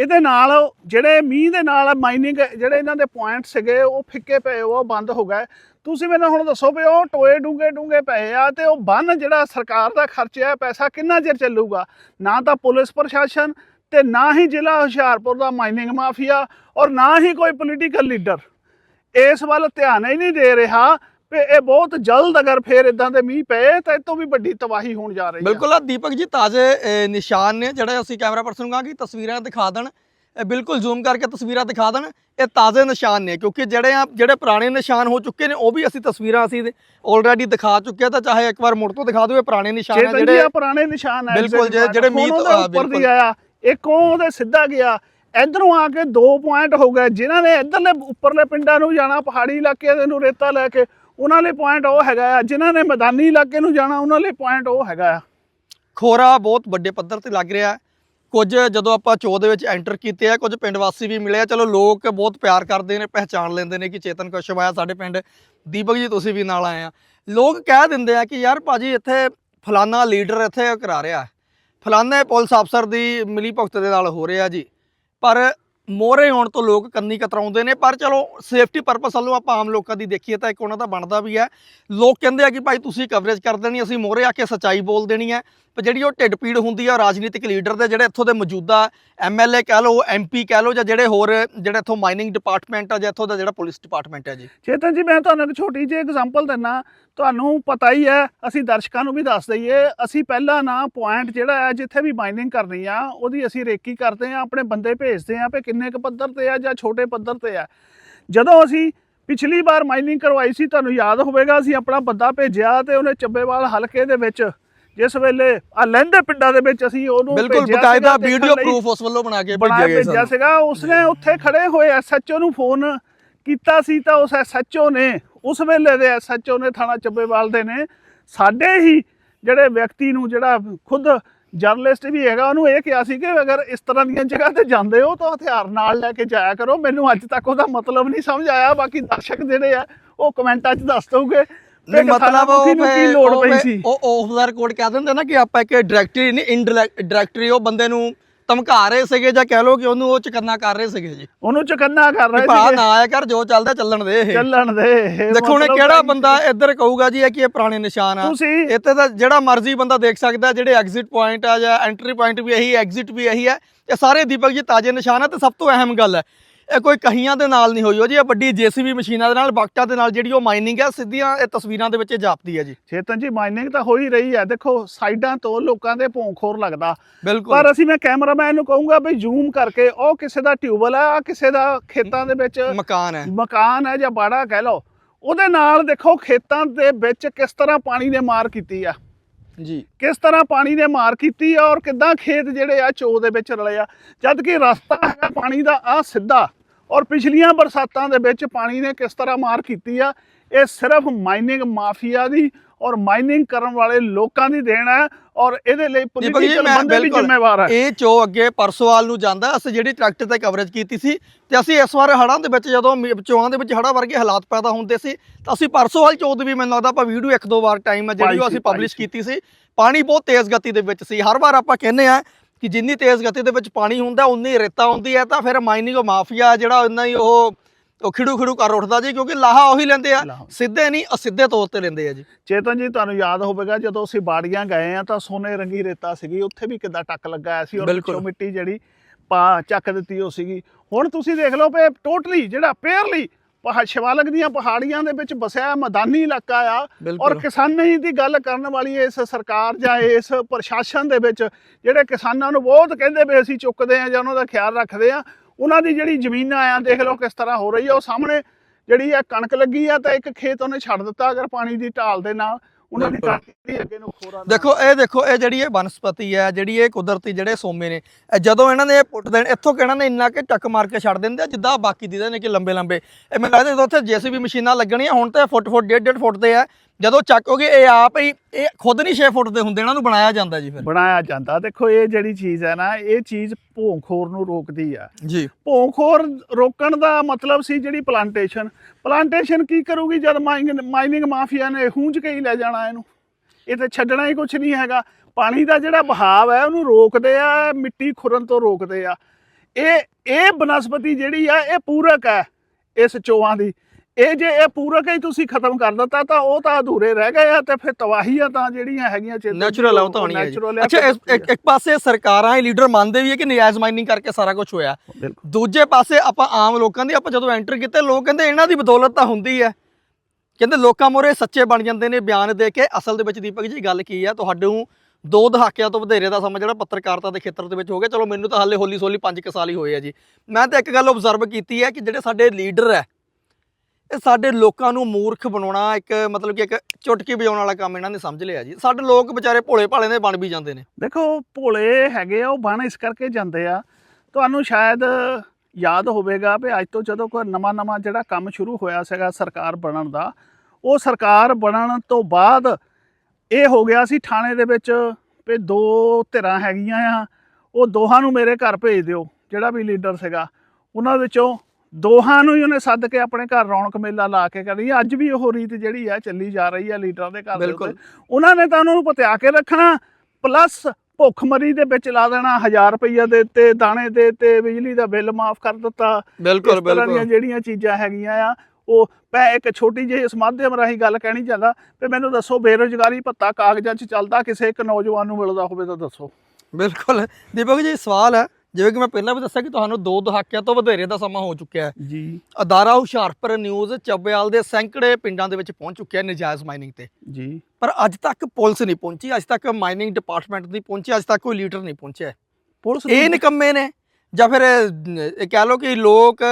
ਇਹਦੇ ਨਾਲ ਜਿਹੜੇ ਮੀਂਹ ਦੇ ਨਾਲ ਮਾਈਨਿੰਗ ਜਿਹੜੇ ਇਹਨਾਂ ਦੇ ਪੁਆਇੰਟ ਸੀਗੇ, ਉਹ ਫਿੱਕੇ ਪਏ, ਉਹ ਬੰਦ ਹੋ ਗਏ। ਤੁਸੀਂ ਮੈਨੂੰ ਹੁਣ ਦੱਸੋ ਵੀ ਉਹ ਟੋਏ ਡੂੰਗੇ ਡੂੰਗੇ ਪਏ ਆ ਤੇ ਉਹ ਬੰਨ ਜਿਹੜਾ ਸਰਕਾਰ ਦਾ ਖਰਚਿਆ ਪੈਸਾ ਕਿੰਨਾ ਚਿਰ ਚੱਲੂਗਾ? ਨਾ ਤਾਂ ਪੁਲਿਸ ਪ੍ਰਸ਼ਾਸਨ ਤੇ ਨਾ ਹੀ ਜ਼ਿਲ੍ਹਾ ਹੁਸ਼ਿਆਰਪੁਰ ਦਾ ਮਾਈਨਿੰਗ ਮਾਫੀਆ ਔਰ ਨਾ ਹੀ ਕੋਈ ਪੋਲੀਟੀਕਲ ਲੀਡਰ ਇਸ ਵੱਲ ਧਿਆਨ ਹੀ ਨਹੀਂ ਦੇ ਰਿਹਾ ਵੀ ਇਹ ਬਹੁਤ ਜਲਦ ਅਗਰ ਫੇਰ ਇਦਾਂ ਦੇ ਮੀਂਹ ਪਏ ਤਾਂ ਇਹ ਤੋਂ ਵੀ ਵੱਡੀ ਤਬਾਹੀ ਹੋਣ ਜਾ ਰਹੀ ਹੈ ਬਿਲਕੁਲ ਆ ਦੀਪਕ ਜੀ ਤਾਜ਼ੇ ਨਿਸ਼ਾਨ ਨੇ ਜਿਹੜੇ ਅਸੀਂ ਕੈਮਰਾ ਪਰਸਨ ਨੂੰ ਕਹਾਂਗੇ ਤਸਵੀਰਾਂ ਦਿਖਾ ਦੇਣ। ਇਹ ਬਿਲਕੁਲ ਜ਼ੂਮ ਕਰਕੇ ਤਸਵੀਰਾਂ ਦਿਖਾ ਦੇਣ। ਇਹ ਤਾਜ਼ੇ ਨਿਸ਼ਾਨ ਨੇ ਕਿਉਂਕਿ ਜਿਹੜੇ ਆ ਜਿਹੜੇ ਪੁਰਾਣੇ ਨਿਸ਼ਾਨ ਹੋ ਚੁੱਕੇ ਨੇ ਉਹ ਵੀ ਅਸੀਂ ਤਸਵੀਰਾਂ ਅਸੀਂ ਆਲਰੇਡੀ ਦਿਖਾ ਚੁੱਕੇ ਆ ਤਾਂ ਚਾਹੇ ਇੱਕ ਵਾਰ ਮੁੜ ਤੋਂ ਦਿਖਾ ਦਿਓ ਇਹ ਪੁਰਾਣੇ ਨਿਸ਼ਾਨ ਆ ਜਿਹੜੇ ਆ ਪੁਰਾਣੇ ਨਿਸ਼ਾਨ ਹੈ ਬਿਲਕੁਲ ਜਿਹੜੇ ਮੀਤ- ਉਹਦੇ ਹਾਂ, ਉੱਪਰ ਦੀ। ਆਇਆ ਇੱਕ ਉਹ ਉਹਦੇ ਸਿੱਧਾ ਗਿਆ। ਇਧਰੋਂ ਆ ਕੇ ਦੋ ਪੁਆਇੰਟ ਹੋ ਗਏ ਜਿਨ੍ਹਾਂ ਨੇ ਇਧਰਲੇ ਉੱਪਰਲੇ ਪਿੰਡਾਂ ਨੂੰ ਜਾਣਾ ਪਹਾੜੀ ਇਲਾਕੇ ਦੇ ਨੂੰ ਰੇਤਾ ਲੈ ਕੇ ਉਹਨਾਂ ਲਈ ਪੁਆਇੰਟ ਉਹ ਹੈਗਾ ਆ, ਜਿਨ੍ਹਾਂ ਨੇ ਮੈਦਾਨੀ ਇਲਾਕੇ ਨੂੰ ਜਾਣਾ, ਉਹਨਾਂ ਲਈ ਪੁਆਇੰਟ ਉਹ ਹੈਗਾ ਆ। ਖੋਰਾ ਬਹੁਤ ਵੱਡੇ ਪੱਧਰ ਤੇ ਲੱਗ ਰਿਹਾ ਕੁਝ ਜਦੋਂ ਆਪਾਂ ਚੋ ਦੇ ਵਿੱਚ ਐਂਟਰ ਕੀਤੇ ਆ, ਕੁਝ ਪਿੰਡ ਵਾਸੀ ਵੀ ਮਿਲੇ ਆ। ਚਲੋ ਲੋਕ ਬਹੁਤ ਪਿਆਰ ਕਰਦੇ ਨੇ, ਪਹਿਚਾਣ ਲੈਂਦੇ ਨੇ ਕਿ ਚੇਤਨ ਕਸ਼ਪ ਆਇਆ ਸਾਡੇ ਪਿੰਡ। ਦੀਪਕ ਜੀ, ਤੁਸੀਂ ਵੀ ਨਾਲ ਆਏ ਆ। ਲੋਕ ਕਹਿ ਦਿੰਦੇ ਆ ਕਿ ਯਾਰ ਭਾਜੀ ਇੱਥੇ ਫਲਾਨਾ ਲੀਡਰ ਇੱਥੇ ਕਰਾ ਰਿਹਾ ਫਲਾਨੇ ਪੁਲਿਸ ਅਫਸਰ ਦੀ ਮਿਲੀ ਭੁਗਤ ਦੇ ਨਾਲ ਹੋ ਰਿਹਾ ਜੀ। ਪਰ ਮੋਹਰੇ ਹੋਣ ਤੋਂ ਲੋਕ ਕੰਨੀ ਕਤਰਾਉਂਦੇ ਨੇ, ਪਰ ਚਲੋ ਸੇਫਟੀ ਪਰਪਸ ਵੱਲੋਂ ਆਪਾਂ ਆਮ ਲੋਕਾਂ ਦੀ ਦੇਖੀਏ ਤਾਂ ਇੱਕ ਉਹਨਾਂ ਦਾ ਬਣਦਾ ਵੀ ਹੈ। ਲੋਕ ਕਹਿੰਦੇ ਆ ਕਿ ਭਾਈ ਤੁਸੀਂ ਕਵਰੇਜ ਕਰ ਦੇਣੀ, ਅਸੀਂ ਮੋਹਰੇ ਆ ਕੇ ਸੱਚਾਈ ਬੋਲ ਦੇਣੀ ਹੈ। ਪਰ ਜਿਹੜੀ ਉਹ ਢਿੱਡ ਪੀੜ ਹੁੰਦੀ ਆ ਰਾਜਨੀਤਿਕ ਲੀਡਰ ਦੇ ਜਿਹੜੇ ਇੱਥੋਂ ਦੇ ਮੌਜੂਦਾ ਐਮਐਲਏ ਕਹਿ ਲਓ ਐਮਪੀ ਕਹਿ ਲਓ ਜਾਂ ਜਿਹੜੇ ਹੋਰ, ਜਿਹੜੇ ਇੱਥੋਂ ਮਾਈਨਿੰਗ ਡਿਪਾਰਟਮੈਂਟ ਆ ਜਾਂ ਇੱਥੋਂ ਦਾ ਜਿਹੜਾ ਪੁਲਿਸ ਡਿਪਾਰਟਮੈਂਟ ਹੈ ਜੀ। ਚੇਤਨ ਜੀ, ਮੈਂ ਤੁਹਾਨੂੰ ਇੱਕ ਛੋਟੀ ਜਿਹੀ ਐਗਜ਼ਾਮਪਲ ਦਿੰਨਾ ਤੁਹਾਨੂੰ ਪਤਾ ਹੀ ਹੈ, ਅਸੀਂ ਦਰਸ਼ਕਾਂ ਨੂੰ ਵੀ ਦੱਸ ਦਈਏ, ਅਸੀਂ ਪਹਿਲਾਂ ਨਾ ਪੁਆਇੰਟ ਜਿਹੜਾ ਹੈ, ਜਿੱਥੇ ਵੀ ਮਾਈਨਿੰਗ ਕਰਨੀ ਆ, ਉਹਦੀ ਅਸੀਂ ਰੇਕੀ ਕਰਦੇ ਆ, ਆਪਣੇ ਬੰਦੇ ਭੇਜਦੇ ਆ ਵੀ ਕਿੰਨੇ ਕੁ ਪੱਧਰ ਤੇ ਆ ਜਾਂ ਛੋਟੇ ਪੱਧਰ ਤੇ ਆ। ਜਦੋਂ ਅਸੀਂ ਪਿਛਲੀ ਵਾਰ ਮਾਈਨਿੰਗ ਕਰਵਾਈ ਸੀ ਤੁਹਾਨੂੰ ਯਾਦ ਹੋਵੇਗਾ ਅਸੀਂ ਆਪਣਾ ਬੰਦਾ ਭੇਜਿਆ ਤੇ ਉਹਨੇ ਚੱਬੇਵਾਲ ਹਲਕੇ ਦੇ ਵਿੱਚ ਜਿਸ ਵੇਲੇ ਆ ਲਹਿੰਦੇ ਪਿੰਡਾਂ ਦੇ ਵਿੱਚ ਅਸੀਂ ਉਹਨੂੰ ਬਿਲਕੁਲ ਬਕਾਇਦਾ ਵੀਡੀਓ। ਪ੍ਰੂਫ ਉਸ ਵੱਲੋਂ ਬਣਾ ਕੇ ਭੇਜਿਆ ਗਿਆ ਭੇਜਿਆ ਸੀਗਾ। ਉਸਨੇ ਉੱਥੇ ਖੜੇ ਹੋਏ ਐਸਐਚਓ ਨੂੰ ਫੋਨ ਕੀਤਾ ਸੀ ਤਾਂ ਉਸ ਐਸਐਚਓ ਨੇ ਉਸ ਵੇਲੇ ਦੇ ਐਸਐਚਓ ਨੇ ਥਾਣਾ ਚੱਬੇਵਾਲ ਦੇ ਨੇ ਸਾਡੇ ਹੀ ਜਿਹੜੇ ਵਿਅਕਤੀ ਨੂੰ ਜਿਹੜਾ ਖੁਦ ਜਰਨਲਿਸਟ ਵੀ ਹੈਗਾ ਉਹਨੂੰ ਇਹ ਕਿਹਾ ਸੀ ਕਿ ਅਗਰ ਇਸ ਤਰ੍ਹਾਂ ਦੀਆਂ ਜਗ੍ਹਾ ਤੇ ਜਾਂਦੇ ਹੋ ਤਾਂ ਹਥਿਆਰ ਨਾਲ ਲੈ ਕੇ ਜਾਇਆ ਕਰੋ। ਮੈਨੂੰ ਅੱਜ ਤੱਕ ਉਹਦਾ ਮਤਲਬ ਨਹੀਂ ਸਮਝ ਆਇਆ ਬਾਕੀ ਦਰਸ਼ਕ ਜਿਹੜੇ ਆ ਉਹ ਕਮੈਂਟਾਂ 'ਚ ਦੱਸ ਦਊਗੇ। ਵੀ ਨਹੀਂ ਮਤਲਬ ਉਹ ਕੀ ਲੋੜ ਉਹ ਪਈ ਸੀ। ਉਹ ਆਫ ਦਾ ਰਿਕਾਰਡ ਕਹਿ ਦਿੰਦੇ ਨਾ ਕਿ ਆਪਾਂ ਇੱਕ ਡਾਇਰੈਕਟਰੀ ਨਹੀਂ ਇਨਡਾਇਰੈਕਟਰੀ ਉਹ ਬੰਦੇ ਨੂੰ ਧਮਕਾ ਰਹੇ ਸੀਗੇ ਜਾਂ ਕਹਿ ਲਓ ਕਿ ਉਹਨੂੰ ਉਹ ਚਕੰਨਾ ਕਰ ਰਹੇ ਸੀਗੇ ਜੀ। ਉਹਨੂੰ ਚਕੰਨਾ ਕਰ ਰਹੇ ਭਾ ਸੀ ਨਾ ਆਇਆ ਕਰ ਜੋ ਚੱਲਦਾ ਚੱਲਣ ਦੇ ਇਹ। ਚੱਲਣ ਦੇ ਦੇਖੋ ਹੁਣ ਕਿਹੜਾ ਬੰਦਾ ਇੱਧਰ ਕਹੂਗਾ ਜੀ ਇਹ ਕਿ ਇਹ ਪੁਰਾਣੇ ਨਿਸ਼ਾਨ ਆ। ਤੁਸੀਂ ਇੱਥੇ ਤਾਂ ਜਿਹੜਾ ਮਰਜ਼ੀ ਬੰਦਾ ਦੇਖ ਸਕਦਾ ਜਿਹੜੇ ਐਗਜ਼ਿਟ ਪੁਆਇੰਟ ਆ ਜਾਂ ਐਂਟਰੀ ਪੁਆਇੰਟ ਵੀ ਇਹੀ ਐਗਜ਼ਿਟ ਵੀ ਇਹੀ ਹੈ। ਇਹ ਸਾਰੇ ਦੀਪਕ ਜੀ ਤਾਜ਼ੇ ਨਿਸ਼ਾਨ ਆ ਤੇ ਸਭ ਤੋਂ ਅਹਿਮ ਗੱਲ ਹੈ। ਇਹ ਕੋਈ ਕਹੀਆਂ ਦੇ ਨਾਲ ਨਹੀਂ ਹੋਈ ਉਹ ਜੀ ਇਹ ਵੱਡੀ ਜੀਸੀਬੀ ਮਸ਼ੀਨਾਂ ਦੇ ਨਾਲ ਬਕਟਾ ਦੇ ਨਾਲ ਜਿਹੜੀ ਉਹ ਮਾਈਨਿੰਗ ਹੈ ਸਿੱਧੀਆਂ ਇਹ ਤਸਵੀਰਾਂ ਦੇ ਵਿੱਚ ਜਾਪਦੀ ਹੈ ਜੀ। ਚੇਤਨ ਜੀ ਮਾਈਨਿੰਗ ਤਾਂ ਹੋ ਹੀ ਰਹੀ ਹੈ ਦੇਖੋ ਸਾਈਡਾਂ ਤੋਂ ਲੋਕਾਂ ਦੇ ਭੌਂਖੋਰ ਲੱਗਦਾ। ਬਿਲਕੁਲ। ਪਰ ਅਸੀਂ ਮੈਂ ਕੈਮਰਾਮੈਨ ਨੂੰ ਕਹੂੰਗਾ ਵੀ ਜ਼ੂਮ ਕਰਕੇ ਉਹ ਕਿਸੇ ਦਾ ਟਿਊਬਲ ਹੈ ਆ ਕਿਸੇ ਦਾ ਖੇਤਾਂ ਦੇ ਵਿੱਚ ਮਕਾਨ ਹੈ। ਮਕਾਨ ਹੈ ਜਾਂ ਬਾੜਾ ਕਹਿ ਲਓ। ਉਹਦੇ ਨਾਲ ਦੇਖੋ ਖੇਤਾਂ ਦੇ ਵਿੱਚ ਕਿਸ ਤਰ੍ਹਾਂ ਪਾਣੀ ਨੇ ਮਾਰ ਕੀਤੀ ਆ। ਜੀ। ਕਿਸ ਤਰ੍ਹਾਂ ਪਾਣੀ ਨੇ ਮਾਰ ਕੀਤੀ ਆ ਔਰ ਕਿੱਦਾਂ ਖੇਤ ਜਿਹੜੇ ਆ ਚੋ ਦੇ ਵਿੱਚ ਰਲੇ ਆ। ਜਦ ਕਿ ਰਸਤਾ ਹੈ ਪਾਣੀ ਦਾ ਆ ਸਿੱਧਾ। ਔਰ ਪਿਛਲੀਆਂ ਬਰਸਾਤਾਂ ਦੇ ਵਿੱਚ ਪਾਣੀ ਨੇ ਕਿਸ ਤਰ੍ਹਾਂ ਮਾਰ ਕੀਤੀ ਆ? ਇਹ ਸਿਰਫ ਮਾਈਨਿੰਗ ਮਾਫੀਆ ਦੀ ਔਰ ਮਾਈਨਿੰਗ ਕਰਨ ਵਾਲੇ ਲੋਕਾਂ ਦੀ ਦੇਣ ਹੈ ਔਰ ਇਹਦੇ ਲਈ ਪੋਲੀਟੀਕਲ ਬੰਦੇ ਵੀ ਜ਼ਿੰਮੇਵਾਰ ਹੈ। ਇਹ ਚੋ ਅੱਗੇ ਪਰਸੋਵਾਲ ਨੂੰ ਜਾਂਦਾ ਅਸੀਂ ਜਿਹੜੀ ਟਰੈਕਟਰ ਤੇ ਕਵਰੇਜ ਕੀਤੀ ਸੀ ਤੇ ਅਸੀਂ ਇਸ ਵਾਰ ਹੜਾਂ ਦੇ ਵਿੱਚ ਜਦੋਂ ਚੋਆਂ ਦੇ ਵਿੱਚ ਹੜਾਂ ਵਰਗੇ ਹਾਲਾਤ ਪੈਦਾ ਹੁੰਦੇ ਸੀ ਤਾਂ ਅਸੀਂ ਪਰਸੋਵਾਲ ਚੋ ਦੀ ਵੀ ਮੈਨੂੰ ਲੱਗਦਾ ਆਪਾਂ ਵੀਡੀਓ ਇੱਕ ਦੋ ਵਾਰ ਟਾਈਮ ਹੈ ਜਿਹੜੀ ਉਹ ਅਸੀਂ ਪਬਲਿਸ਼। ਕੀਤੀ ਸੀ। ਪਾਣੀ ਬਹੁਤ ਤੇਜ਼ ਗਤੀ ਦੇ ਵਿੱਚ ਸੀ ਹਰ ਵਾਰ ਆਪਾਂ ਕਹਿੰਦੇ ਆ ਕਿ ਜਿੰਨੀ ਤੇਜ਼ ਗਤੀ ਦੇ ਵਿੱਚ ਪਾਣੀ ਹੁੰਦਾ ਉਨੀ ਰੇਤਾ ਹੁੰਦੀ ਹੈ ਤਾਂ ਫਿਰ ਮਾਈਨਿੰਗ ਮਾਫੀਆ ਜਿਹੜਾ ਉਹਨਾਂ ਹੀ ਉਹ ਉਹ ਖਿੜੂ ਖਿੜੂ ਕਰ ਉੱਠਦਾ ਜੀ ਕਿਉਂਕਿ ਲਾਹਾ ਉਹੀ ਲੈਂਦੇ ਆ। ਸਿੱਧੇ ਨਹੀਂ ਅਸਿੱਧੇ ਤੌਰ ਤੇ ਲੈਂਦੇ ਆ ਜੀ ਚੇਤਨ ਜੀ ਤੁਹਾਨੂੰ ਯਾਦ ਹੋਵੇਗਾ ਜਦੋਂ ਅਸੀਂ ਬਾੜੀਆਂ ਗਏ ਆ ਤਾਂ ਸੋਨੇ ਰੰਗੀ ਰੇਤਾ ਸੀਗੀ ਉੱਥੇ ਵੀ ਕਿੱਦਾਂ ਟੱਕ ਲੱਗਾ ਸੀ ਔਰ। ਪਿੱਛੋਂ ਮਿੱਟੀ ਜਿਹੜੀ ਪਾ ਚੱਕ ਦਿੱਤੀ ਉਹ ਸੀਗੀ ਹੁਣ ਤੁਸੀਂ ਦੇਖ ਲਓ ਵੀ ਟੋਟਲੀ ਜਿਹੜਾ ਪੇਅਰਲੀ ਪਹਾ ਸ਼ਿਵਾਲਕ ਦੀਆਂ ਪਹਾੜੀਆਂ ਦੇ ਵਿੱਚ ਵਸਿਆ ਮੈਦਾਨੀ ਇਲਾਕਾ ਆ। ਔਰ ਕਿਸਾਨੀ ਦੀ ਗੱਲ ਕਰਨ ਵਾਲੀ ਇਸ ਸਰਕਾਰ ਜਾਂ ਇਸ ਪ੍ਰਸ਼ਾਸਨ ਦੇ ਵਿੱਚ ਜਿਹੜੇ ਕਿਸਾਨਾਂ ਨੂੰ ਬਹੁਤ ਕਹਿੰਦੇ ਵੀ ਅਸੀਂ ਚੁੱਕਦੇ ਆ ਜਾਂ ਉਹਨਾਂ ਦਾ ਖਿਆਲ ਰੱਖਦੇ ਆ ਉਹਨਾਂ ਦੀ ਜਿਹੜੀ ਜ਼ਮੀਨਾਂ ਆ ਦੇਖ ਲਓ ਕਿਸ ਤਰ੍ਹਾਂ ਹੋ ਰਹੀ ਆ। ਉਹ ਸਾਹਮਣੇ ਜਿਹੜੀ ਆ ਕਣਕ ਲੱਗੀ ਆ ਤਾਂ ਇੱਕ ਖੇਤ ਉਹਨੇ ਛੱਡ ਦਿੱਤਾ ਅਗਰ ਪਾਣੀ ਦੀ ਢਾਲ ਦੇ ਨਾਲ। ਉਹਨਾਂ ਅੱਗੇ ਨੂੰ ਖੋਰਾ ਦੇਖੋ ਇਹ ਦੇਖੋ ਇਹ ਜਿਹੜੀ ਇਹ ਬਨਸਪਤੀ ਹੈ ਜਿਹੜੀ ਇਹ ਕੁਦਰਤੀ ਜਿਹੜੇ ਸੋਮੇ ਨੇ ਇਹ ਜਦੋਂ ਇਹਨਾਂ ਨੇ ਇਹ ਪੁੱਟ ਦੇਣ ਇੱਥੋਂ ਕਿਹਨਾਂ ਨੇ ਇੰਨਾ ਕਿ ਟੱਕ ਮਾਰ ਕੇ ਛੱਡ ਦਿੰਦੇ ਆ ਜਿੱਦਾਂ ਬਾਕੀ ਦੀ ਨੇ ਕਿ ਲੰਬੇ ਲੰਬੇ ਇਹ ਮੈਨੂੰ ਲੱਗਦਾ ਜਦੋਂ ਉੱਥੇ ਜੀਸੀਬੀ ਮਸ਼ੀਨਾਂ ਲੱਗਣੀਆਂ ਹੁਣ ਤਾਂ ਫੁੱਟ ਫੁੱਟ ਡੇਢ ਡੇਢ ਫੁੱਟ ਦੇ ਆ ਜਦੋਂ ਚੱਕੋਗੇ ਇਹ ਆਪ ਹੀ ਇਹ ਖੁਦ ਨਹੀਂ 6 ਫੁੱਟ ਦੇ ਹੁੰਦੇ ਇਹਨਾਂ ਨੂੰ ਬਣਾਇਆ ਜਾਂਦਾ ਜੀ ਫਿਰ। ਬਣਾਇਆ ਜਾਂਦਾ। ਦੇਖੋ ਇਹ ਜਿਹੜੀ ਚੀਜ਼ ਹੈ ਨਾ ਇਹ ਚੀਜ਼ ਭੌਂਖੋਰ ਨੂੰ ਰੋਕਦੀ ਆ। ਜੀ। ਭੌਂਖੋਰ ਰੋਕਣ ਦਾ ਮਤਲਬ ਸੀ ਜਿਹੜੀ ਪਲਾਂਟੇਸ਼ਨ ਪਲਾਂਟੇਸ਼ਨ ਕੀ ਕਰੂਗੀ ਜਦ ਮਾਈਨਿੰਗ ਮਾਫੀਆ ਨੇ ਹੂੰਝ ਕੇ ਹੀ ਲੈ ਜਾਣਾ ਇਹਨੂੰ? ਇਹ ਤੇ ਛੱਡਣਾ ਹੀ ਕੁਝ ਨਹੀਂ ਹੈਗਾ। ਪਾਣੀ ਦਾ ਜਿਹੜਾ ਬਹਾਵ ਹੈ ਉਹਨੂੰ ਰੋਕਦੇ ਆ ਮਿੱਟੀ ਖੁਰਨ ਤੋਂ ਰੋਕਦੇ ਆ। ਇਹ ਇਹ ਬਨਸਪਤੀ ਜਿਹੜੀ ਆ ਇਹ ਪੂਰਕ ਹੈ ਇਸ ਚੋਆਂ ਦੀ। ਇਹ ਜੇ ਇਹ ਪੂਰਕ ਹੀ ਤੁਸੀਂ ਖਤਮ ਕਰ ਦਿੱਤਾ ਤਾਂ ਉਹ ਤਾਂ ਅਧੂਰੇ ਰਹਿ ਗਏ ਆ ਤੇ ਫਿਰ ਤਬਾਹੀਆਂ ਤਾਂ ਜਿਹੜੀਆਂ ਹੈਗੀਆਂ ਚੇਤਨ ਜੀ, ਨੈਚੁਰਲ ਆ ਉਹ ਤਾਂ ਹੋਣੀ ਹੈ ਅੱਛਾ ਇੱਕ ਇੱਕ ਪਾਸੇ ਸਰਕਾਰਾਂ ਇਹ ਲੀਡਰ ਮੰਨਦੇ ਵੀ ਹੈ ਕਿ ਨਜਾਇਜ਼ ਮਾਈਨਿੰਗ ਕਰਕੇ ਸਾਰਾ ਕੁਝ ਹੋਇਆ। ਦੂਜੇ ਪਾਸੇ ਆਪਾਂ ਆਮ ਲੋਕਾਂ ਦੀ ਆਪਾਂ ਜਦੋਂ ਐਂਟਰ ਕੀਤੇ ਲੋਕ ਕਹਿੰਦੇ ਇਹਨਾਂ ਦੀ ਬਦੌਲਤ ਤਾਂ ਹੁੰਦੀ ਹੈ। ਕਹਿੰਦੇ ਲੋਕਾਂ ਮੋਰੇ ਸੱਚੇ ਬਣ ਜਾਂਦੇ ਨੇ ਬਿਆਨ ਦੇ ਕੇ। ਅਸਲ ਦੇ ਵਿੱਚ ਦੀਪਕ ਜੀ ਗੱਲ ਕੀ ਆ? ਤੁਹਾਨੂੰ ਦੋ ਦਹਾਕਿਆਂ ਤੋਂ ਵਧੇਰੇ ਦਾ ਸਮਾਂ ਜਿਹੜਾ ਪੱਤਰਕਾਰਤਾ ਦੇ ਖੇਤਰ ਦੇ ਵਿੱਚ ਹੋ ਗਿਆ। ਚਲੋ ਮੈਨੂੰ ਤਾਂ ਹਾਲੇ ਹੌਲੀ ਸੋਲੀ 5 ਕੁ ਸਾਲ ਹੀ ਹੋਏ ਆ ਜੀ। ਮੈਂ ਤਾਂ ਇੱਕ ਗੱਲ ਆਬਜ਼ਰਵ ਕੀਤੀ ਹੈ ਕਿ ਜਿਹੜੇ ਸਾਡੇ ਲੀਡਰ ਹੈ ਇਹ ਸਾਡੇ ਲੋਕਾਂ ਨੂੰ ਮੂਰਖ ਬਣਾਉਣਾ ਇੱਕ ਮਤਲਬ ਕਿ ਇੱਕ ਚੁਟਕੀ ਵਜਾਉਣ ਵਾਲਾ ਕੰਮ ਇਹਨਾਂ ਨੇ ਸਮਝ ਲਿਆ ਜੀ। ਸਾਡੇ ਲੋਕ ਵਿਚਾਰੇ ਭੋਲੇ ਭਾਲੇ ਦੇ ਬਣ ਵੀ ਜਾਂਦੇ ਨੇ। ਦੇਖੋ ਭੋਲੇ ਹੈਗੇ ਆ, ਉਹ ਬਣ ਇਸ ਕਰਕੇ ਜਾਂਦੇ ਆ। ਤੁਹਾਨੂੰ ਸ਼ਾਇਦ ਯਾਦ ਹੋਵੇਗਾ ਵੀ ਅੱਜ ਤੋਂ ਜਦੋਂ ਕੋਈ ਨਵਾਂ ਨਵਾਂ ਜਿਹੜਾ ਕੰਮ ਸ਼ੁਰੂ ਹੋਇਆ ਸੀਗਾ ਸਰਕਾਰ ਬਣਨ ਦਾ, ਉਹ ਸਰਕਾਰ ਬਣਨ ਤੋਂ ਬਾਅਦ ਇਹ ਹੋ ਗਿਆ ਸੀ ਥਾਣੇ ਦੇ ਵਿੱਚ ਵੀ ਦੋ ਧਿਰਾਂ ਹੈਗੀਆਂ ਆ, ਉਹ ਦੋਹਾਂ ਨੂੰ ਮੇਰੇ ਘਰ ਭੇਜ ਦਿਓ, ਜਿਹੜਾ ਵੀ ਲੀਡਰ ਸੀਗਾ। ਉਹਨਾਂ ਵਿੱਚੋਂ ਦੋਹਾਂ ਨੂੰ ਹੀ ਉਹਨੇ ਸੱਦ ਕੇ ਆਪਣੇ ਘਰ ਰੌਣਕ ਮੇਲਾ ਲਾ ਕੇ ਕਰੀ। ਅੱਜ ਵੀ ਉਹ ਰੀਤ ਜਿਹੜੀ ਆ ਚੱਲੀ ਜਾ ਰਹੀ ਆ ਲੀਡਰਾਂ ਦੇ ਘਰ ਦੇ। ਉੱਤੇ। ਉਹਨਾਂ ਨੇ ਤਾਂ ਉਹਨਾਂ ਨੂੰ ਪਤਿਆ ਕੇ ਰੱਖਣਾ ਪਲੱਸ ਭੁੱਖਮਰੀ ਦੇ ਵਿੱਚ ਲਾ ਦੇਣਾ 1000 ਰੁਪਈਆ ਦੇ ਤੇ ਦਾਣੇ ਦੇ ਤੇ ਬਿਜਲੀ ਦਾ ਬਿੱਲ ਮਾਫ ਕਰ ਦਿੱਤਾ। ਬਿਲਕੁਲ ਬਿਲਕੁਲ। ਜਿਹੜੀਆਂ ਚੀਜ਼ਾਂ ਹੈਗੀਆਂ ਆ ਉਹ ਮੈਂ ਇੱਕ ਛੋਟੀ ਜਿਹੀ ਇਸ ਮਾਧਿਅਮ ਰਾਹੀਂ ਗੱਲ ਕਹਿਣੀ ਚਾਹੁੰਦਾ ਵੀ ਮੈਨੂੰ ਦੱਸੋ ਬੇਰੁਜ਼ਗਾਰੀ ਭੱਤਾ ਕਾਗਜ਼ਾਂ 'ਚ ਚੱਲਦਾ ਕਿਸੇ ਇੱਕ ਨੌਜਵਾਨ ਨੂੰ ਮਿਲਦਾ ਹੋਵੇ ਤਾਂ ਦੱਸੋ। ਬਿਲਕੁਲ। ਦੀਪਕ ਜੀ ਸਵਾਲ ਹੈ ਜਿਵੇਂ ਕਿ ਮੈਂ ਪਹਿਲਾਂ ਵੀ ਦੱਸਿਆ ਕਿ ਤੁਹਾਨੂੰ ਦੋ ਦਹਾਕਿਆਂ ਤੋਂ ਵਧੇਰੇ ਦਾ ਸਮਾਂ ਹੋ ਚੁੱਕਿਆ ਹੈ। ਜੀ। ਅਦਾਰਾ ਹੁਸ਼ਿਆਰਪੁਰ ਨਿਊਜ਼ ਚੱਬੇਵਾਲ ਦੇ ਸੈਂਕੜੇ ਪਿੰਡਾਂ ਦੇ ਵਿੱਚ ਪਹੁੰਚ ਚੁੱਕਿਆ ਨਜਾਇਜ਼ ਮਾਈਨਿੰਗ ਤੇ। ਜੀ। ਪਰ ਅੱਜ ਤੱਕ ਪੁਲਿਸ ਨਹੀਂ ਪਹੁੰਚੀ ਅੱਜ ਤੱਕ ਮਾਈਨਿੰਗ ਡਿਪਾਰਟਮੈਂਟ ਨਹੀਂ ਪਹੁੰਚੀ ਅੱਜ ਤੱਕ ਕੋਈ ਲੀਡਰ ਨਹੀਂ ਪਹੁੰਚਿਆ ਪੁਲਿਸ ਇਹ ਨਿਕੰਮੇ ਨੇ। ਜਾਂ ਫਿਰ ਇਹ ਕਹਿ ਲਓ ਕਿ ਲੋਕ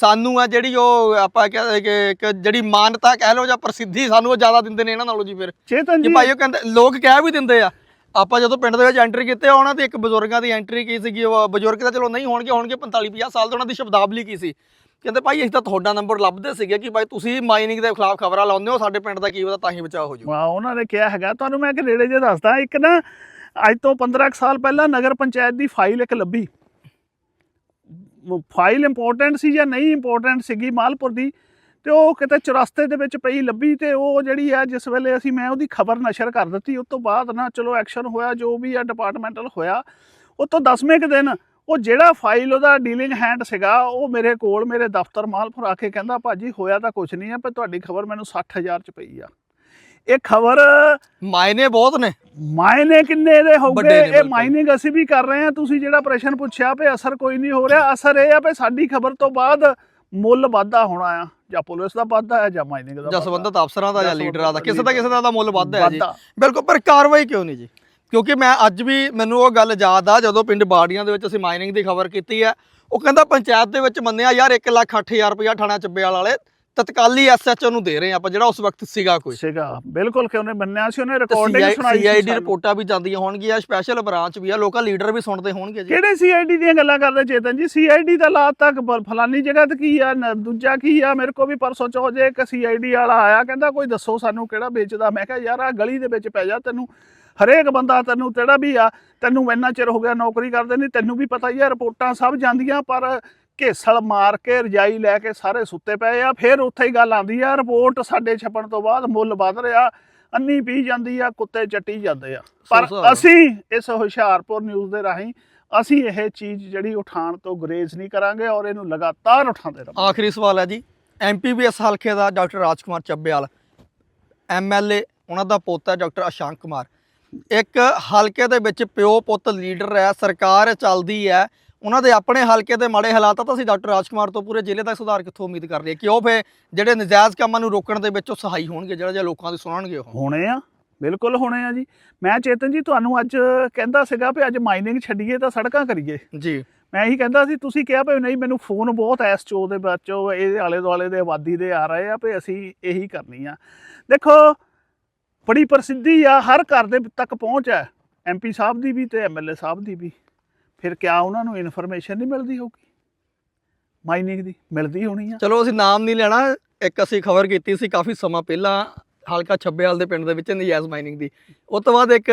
ਸਾਨੂੰ ਆ ਜਿਹੜੀ ਉਹ ਆਪਾਂ ਕਹਿ ਕਿ ਇੱਕ ਜਿਹੜੀ ਮਾਨਤਾ ਕਹਿ ਲਓ ਜਾਂ ਪ੍ਰਸਿੱਧੀ ਸਾਨੂੰ ਉਹ ਜ਼ਿਆਦਾ ਦਿੰਦੇ ਨੇ ਇਹਨਾਂ ਨਾਲੋਂ ਜੀ ਫਿਰ। ਚੇਤਨ ਜੀ। ਭਾਈ ਉਹ ਕਹਿੰਦੇ ਲੋਕ ਕਹਿ ਵੀ ਦਿੰਦੇ ਆ। ਆਪਾਂ ਜਦੋਂ ਪਿੰਡ ਦੇ ਵਿੱਚ ਐਂਟਰੀ ਕੀਤੇ ਉਹਨਾਂ 'ਤੇ ਇੱਕ ਬਜ਼ੁਰਗਾਂ ਦੀ ਐਂਟਰੀ ਕੀ ਸੀਗੀ? ਉਹ ਬਜ਼ੁਰਗ ਤਾਂ ਚਲੋ ਨਹੀਂ ਹੋਣਗੇ ਹੋਣਗੇ 45 50 ਸਾਲ ਦੇ ਉਹਨਾਂ ਦੀ ਸ਼ਬਦਾਵਲੀ ਕੀ ਸੀ? ਕਹਿੰਦੇ ਭਾਈ ਅਸੀਂ ਤਾਂ ਤੁਹਾਡਾ ਨੰਬਰ ਲੱਭਦੇ ਸੀਗੇ ਕਿ ਭਾਈ ਤੁਸੀਂ ਮਾਈਨਿੰਗ ਦੇ ਖਿਲਾਫ ਖਬਰਾਂ ਲਾਉਂਦੇ ਹੋ, ਸਾਡੇ ਪਿੰਡ ਦਾ ਕੀ ਪਤਾ ਤਾਂ ਹੀ ਬਚਾਅ ਹੋ ਜੂ ਹਾਂ ਉਹਨਾਂ ਨੇ ਕਿਹਾ ਹੈਗਾ, ਤੁਹਾਨੂੰ ਮੈਂ ਇੱਕ ਨੇੜੇ ਜੇ ਦੱਸਦਾ, ਇੱਕ ਨਾ ਅੱਜ ਤੋਂ 15 ਕੁ ਸਾਲ ਪਹਿਲਾਂ ਨਗਰ ਪੰਚਾਇਤ ਦੀ ਫਾਈਲ ਇੱਕ ਲੱਭੀ। ਫਾਈਲ ਇੰਪੋਰਟੈਂਟ ਸੀ ਜਾਂ ਨਹੀਂ ਇੰਪੋਰਟੈਂਟ ਸੀਗੀ ਮਾਲਪੁਰ ਦੀ? ਤੇ ਉਹ ਕਿਤੇ ਚੁਰਸਤੇ ਦੇ ਵਿੱਚ ਪਈ ਲੱਭੀ ਤੇ ਉਹ ਜਿਹੜੀ ਆ ਜਿਸ ਵੇਲੇ ਅਸੀਂ ਮੈਂ ਉਹਦੀ ਖਬਰ ਨਸ਼ਰ ਕਰ ਦਿੱਤੀ ਉਸ ਤੋਂ ਬਾਅਦ ਨਾ ਚਲੋ ਐਕਸ਼ਨ ਹੋਇਆ ਜੋ ਵੀ ਆ ਡਿਪਾਰਟਮੈਂਟਲ ਹੋਇਆ ਉਹ ਤੋਂ 10ਵੇਂ ਕੁ ਦਿਨ ਉਹ ਜਿਹੜਾ ਫਾਈਲ ਉਹਦਾ ਡੀਲਿੰਗ ਹੈਂਡ ਸੀਗਾ ਉਹ ਮੇਰੇ ਕੋਲ ਮੇਰੇ ਦਫ਼ਤਰ ਮਾਲਪੁਰ ਆ ਕੇ ਕਹਿੰਦਾ ਭਾਜੀ ਹੋਇਆ ਤਾਂ ਕੁਝ ਨਹੀਂ ਆ ਪਰ ਤੁਹਾਡੀ ਖਬਰ ਮੈਨੂੰ 60000 ਚ ਪਈ ਆ। ਇਹ ਖਬਰ ਮਾਇਨੇ ਬਹੁਤ ਨੇ। ਮਾਇਨੇ ਕਿੰਨੇ ਦੇ ਹੋਗੇ ਇਹ। ਮਾਈਨਿੰਗ ਅਸੀਂ ਵੀ ਕਰ ਰਹੇ ਹਾਂ ਤੁਸੀਂ ਜਿਹੜਾ ਪ੍ਰਸ਼ਨ ਪੁੱਛਿਆ ਵੀ ਅਸਰ ਕੋਈ ਨਹੀਂ ਹੋ ਰਿਹਾ ਅਸਰ ਇਹ ਆ ਵੀ ਸਾਡੀ ਖਬਰ ਤੋਂ ਬਾਅਦ ਮੁੱਲ ਵਾਧਾ ਹੋਣਾ ਆ। ਜਾਂ ਪੁਲਿਸ ਦਾ ਵਾਧਾ ਹੈ ਜਾਂ ਮਾਈਨਿੰਗ ਦਾ ਜਾਂ। ਸੰਬੰਧਿਤ ਅਫਸਰਾਂ ਦਾ ਜਾਂ ਲੀਡਰਾਂ ਦਾ ਕਿਸੇ ਦਾ ਕਿਸੇ ਦਾ ਮੁੱਲ ਵੱਧ ਹੈ ਜੀ। ਬਿਲਕੁਲ ਪਰ ਕਾਰਵਾਈ ਕਿਉਂ ਨਹੀਂ ਜੀ ਕਿਉਂਕਿ ਮੈਂ ਅੱਜ ਵੀ ਮੈਨੂੰ ਉਹ ਗੱਲ ਯਾਦ ਆ ਜਦੋਂ ਪਿੰਡ ਬਾੜੀਆਂ ਦੇ ਵਿੱਚ ਅਸੀਂ ਮਾਈਨਿੰਗ ਦੀ ਖਬਰ ਕੀਤੀ ਹੈ ਉਹ ਕਹਿੰਦਾ ਪੰਚਾਇਤ ਦੇ ਵਿੱਚ ਮੰਨਿਆ ਯਾਰ 1 ਲੱਖ 8000 ਰੁਪਇਆ ਥਾਣਾ ਚੱਬੇਵਾਲ ਵਾਲੇ ਤਤਕਾਲੀ ਐਸਐਚਓ ਨੂੰ ਦੇ ਰਹੇ ਆਪਾਂ ਜਿਹੜਾ ਉਸ ਵਕਤ ਸੀਗਾ ਕੋਈ। ਸੀਗਾ ਬਿਲਕੁਲ ਕਿ ਉਹਨੇ ਮੰਨਿਆ ਸੀ ਉਹਨੇ ਰਿਕਾਰਡਿੰਗ ਸੁਣਾਈ ਸੀ ਸੀਆਈਡੀ। ਰਿਪੋਰਟਾਂ ਵੀ ਜਾਂਦੀਆਂ ਹੋਣਗੀਆਂ ਸਪੈਸ਼ਲ ਬ੍ਰਾਂਚ ਵੀ ਆ ਲੋਕਾਂ ਲੀਡਰ ਵੀ ਸੁਣਦੇ ਹੋਣਗੇ ਜੀ। ਕਿਹੜੇ ਸੀਆਈਡੀ ਦੀਆਂ ਗੱਲਾਂ ਕਰਦੇ ਚੇਤਨ ਜੀ? ਸੀਆਈਡੀ ਦਾ ਲਾਤ ਤੱਕ ਫਲਾਨੀ ਜਗ੍ਹਾ ਤੇ ਕੀ ਆ ਦੂਜਾ ਕੀ ਆ? ਮੇਰੇ ਕੋ ਵੀ ਪਰਸੋਂ ਚੋ ਜੇ ਇੱਕ ਸੀਆਈਡੀ ਵਾਲਾ ਆਇਆ ਕਹਿੰਦਾ ਕੋਈ ਦੱਸੋ ਸਾਨੂੰ ਕਿਹੜਾ ਵੇਚਦਾ? ਮੈਂ ਕਿਹਾ ਯਾਰ ਆ ਗਲੀ ਦੇ ਵਿੱਚ ਪੈ ਜਾ ਤੈਨੂੰ। ਹਰੇਕ ਬੰਦਾ ਤੈਨੂੰ ਜਿਹੜਾ ਵੀ ਆ ਤੈਨੂੰ ਇੰਨਾ ਚਿਰ ਹੋ ਗਿਆ ਨੌਕਰੀ ਕਰਦੇ ਨਹੀਂ ਤੈਨੂੰ ਵੀ ਪਤਾ ਹੀ ਆ ਰਿਪੋਰਟਾਂ ਸਭ ਜਾਂਦੀਆਂ ਪਰ ਘੇਸਲ ਮਾਰ ਕੇ ਰਜਾਈ ਲੈ ਕੇ ਸਾਰੇ ਸੁੱਤੇ ਪਏ ਆ। ਫਿਰ ਉੱਥੇ ਹੀ ਗੱਲ ਆਂਦੀ ਆ ਰਿਪੋਰਟ ਸਾਡੇ ਛਪਣ ਤੋਂ ਬਾਅਦ ਮੁੱਲ ਵੱਧ ਰਿਹਾ ਅੰਨੀ ਪੀ ਜਾਂਦੀ ਆ ਕੁੱਤੇ ਚੱਟੀ ਜਾਂਦੇ ਆ। ਪਰ। ਅਸੀਂ ਇਸ ਹੁਸ਼ਿਆਰਪੁਰ ਨਿਊਜ਼ ਦੇ ਰਾਹੀਂ ਅਸੀਂ ਇਹ ਚੀਜ਼ ਜਿਹੜੀ ਉਠਾਉਣ ਤੋਂ ਗੁਰੇਜ਼ ਨਹੀਂ ਕਰਾਂਗੇ ਔਰ ਇਹਨੂੰ ਲਗਾਤਾਰ ਉਠਾਉਂਦੇ ਰਹਾਂਗੇ। ਆਖਰੀ ਸਵਾਲ ਹੈ ਜੀ। ਐਮਪੀਬੀਐਸ ਹਲਕੇ ਦਾ ਡਾਕਟਰ ਰਾਜਕੁਮਾਰ ਚੱਬੇਵਾਲ ਐਮਐਲਏ ਉਹਨਾਂ ਦਾ ਪੋਤਾ ਡਾਕਟਰ ਅਸ਼ਾਂਕ ਕੁਮਾਰ। ਇੱਕ ਹਲਕੇ ਦੇ ਵਿੱਚ ਪਿਓ ਪੁੱਤ ਲੀਡਰ ਹੈ ਸਰਕਾਰ ਚੱਲਦੀ ਹੈ ਉਹਨਾਂ ਦੇ ਆਪਣੇ ਹਲਕੇ ਦੇ ਮਾੜੇ ਹਾਲਾਤ ਆ ਤਾਂ ਅਸੀਂ ਡਾਕਟਰ ਰਾਜਕੁਮਾਰ ਤੋਂ ਪੂਰੇ ਜ਼ਿਲ੍ਹੇ ਤੱਕ ਸੁਧਾਰ ਕਿੱਥੋਂ ਉਮੀਦ ਕਰ ਲਈਏ? ਕਿ ਉਹ ਫੇ ਜਿਹੜੇ ਨਜਾਇਜ਼ ਕੰਮਾਂ ਨੂੰ ਰੋਕਣ ਦੇ ਵਿੱਚ ਉਹ ਸਹਾਈ ਹੋਣਗੇ ਜਿਹੜਾ ਜਿਹੜਾ ਲੋਕਾਂ ਦੀ ਸੁਣਨਗੇ ਉਹ? ਹੋਣੇ ਆ ਬਿਲਕੁਲ ਹੋਣੇ ਆ ਜੀ। ਮੈਂ ਚੇਤਨ ਜੀ ਤੁਹਾਨੂੰ ਅੱਜ ਕਹਿੰਦਾ ਸੀਗਾ ਵੀ ਅੱਜ ਮਾਈਨਿੰਗ ਛੱਡੀਏ ਤਾਂ ਸੜਕਾਂ ਕਰੀਏ। ਜੀ। ਮੈਂ ਇਹੀ ਕਹਿੰਦਾ ਸੀ ਤੁਸੀਂ ਕਿਹਾ ਵੀ ਨਹੀਂ ਮੈਨੂੰ ਫੋਨ ਬਹੁਤ ਐਸ ਚੋ ਦੇ ਬੱਚੋ ਇਹਦੇ ਆਲੇ ਦੁਆਲੇ ਦੇ ਆਬਾਦੀ ਦੇ ਆ ਰਹੇ ਆ ਵੀ ਅਸੀਂ ਇਹੀ ਕਰਨੀ ਆ। ਦੇਖੋ ਬੜੀ ਪ੍ਰਸਿੱਧੀ ਆ ਹਰ ਘਰ ਦੇ ਤੱਕ ਪਹੁੰਚ ਹੈ ਐਮਪੀ ਸਾਹਿਬ ਦੀ ਵੀ ਤੇ ਐਮਐਲਏ ਸਾਹਿਬ ਦੀ ਵੀ। ਫਿਰ ਕਿਆ ਉਹਨਾਂ ਨੂੰ ਇਨਫੋਰਮੇਸ਼ਨ ਨਹੀਂ ਮਿਲਦੀ ਹੋਊਗੀ? ਮਾਈਨਿੰਗ ਦੀ ਮਿਲਦੀ ਹੋਣੀ ਆ। ਚਲੋ ਅਸੀਂ ਨਾਮ ਨਹੀਂ ਲੈਣਾ ਇੱਕ ਅਸੀਂ ਖਬਰ ਕੀਤੀ ਸੀ ਕਾਫੀ ਸਮਾਂ ਪਹਿਲਾਂ ਹਲਕਾ ਛੱਬੇਵਾਲ ਦੇ ਪਿੰਡ ਦੇ ਵਿੱਚ ਨਜਾਇਜ਼ ਮਾਈਨਿੰਗ ਦੀ। ਉਸ ਤੋਂ ਬਾਅਦ ਇੱਕ